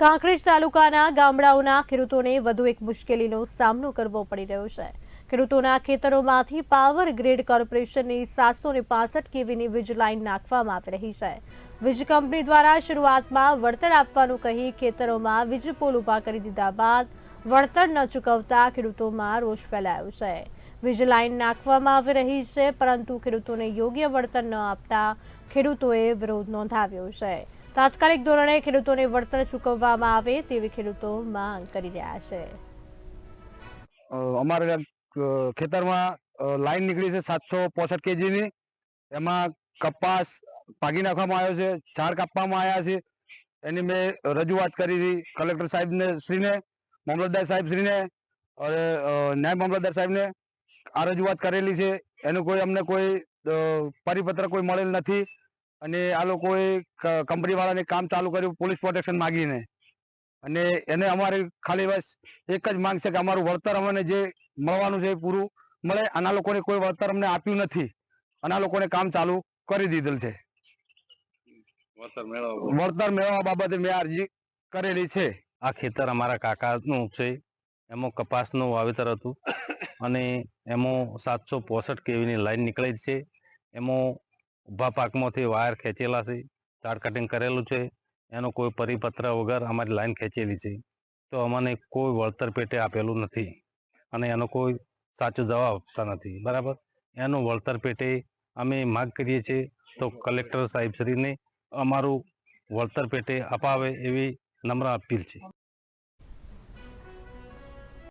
કાંકરેજ તાલુકાના ગામડાઓના ખેડૂતોને વધુ એક મુશ્કેલીનો સામનો કરવો પડી રહ્યો છે. ખેડૂતોના ખેતરોમાંથી પાવર ગ્રીડ કોર્પોરેશનની સાતસો ને પાસઠ કેવીની વીજ લાઇન નાખવામાં આવી રહી છે. વીજ કંપની દ્વારા શરૂઆતમાં વળતર આપવાનું કહી ખેતરોમાં વીજ પોલ ઊભા કરી દીધા બાદ વળતર ન ચૂકવતા ખેડૂતોમાં રોષ ફેલાયો છે. વીજ લાઇન નાખવામાં આવી રહી છે, પરંતુ ખેડૂતોને યોગ્ય વળતર ન આપતા ખેડૂતોએ વિરોધ નોંધાવ્યો છે. તાત્કાલિક ધોરણે ખેડૂતોને વળતર ચૂકવવામાં આવે તેવી ખેડૂતો માંગ કરી રહ્યા છે. અમારે ખેતરમાં લાઈન નીકળી છે સાતસો પોસઠ કેજીની. એમાં કપાસ ભાગી નાખવામાં આવ્યો છે, ઝાડ કાપવામાં આવ્યા છે. એની મેં રજૂઆત કરી હતી કલેક્ટર સાહેબને, શ્રીને, મામલતદાર સાહેબ શ્રીને, અને ન્યાય મામલતદાર સાહેબને આ રજૂઆત કરેલી છે. એનું કોઈ અમને કોઈ પરિપત્ર કોઈ મળેલ નથી. અને આ લોકોએ કંપનીવાળાને કામ ચાલુ કર્યું પોલીસ પ્રોટેક્શન માગીને. અને એને અમારે ખાલી બસ એક જ માંગ છે કે અમારું વળતર અમને જે મળવાનું છે એ પૂરું મળે. આના લોકોને કોઈ વળતર અમને આપ્યું નથી. અને લોકોને કામ ચાલુ કરી દીધેલ છે. વળતર મેળવવા વળતર મેળવવા બાબતે મેં અરજી કરેલી છે. આ ખેતર અમારા કાકાનું છે. એમાં કપાસનું વાવેતર હતું. અને એમાં સાતસો પોસઠ કેવીની લાઈન નીકળે છે. એમાં ઊભા પાકમાંથી વાયર ખેંચેલા છે ચાર્ટ કટિંગ કરેલું છે, એનો કોઈ પરિપત્ર વગર અમારી લાઈન ખેંચેલી છે. તો અમને કોઈ વળતર પેટે આપેલું નથી અને એનો કોઈ સાચો જવાબ આપતા નથી, બરાબર? એનું વળતર પેટે અમે માગ કરીએ છીએ તો કલેક્ટર સાહેબશ્રીને અમારું વળતર પેટે અપાવે એવી નમ્ર અપીલ છે.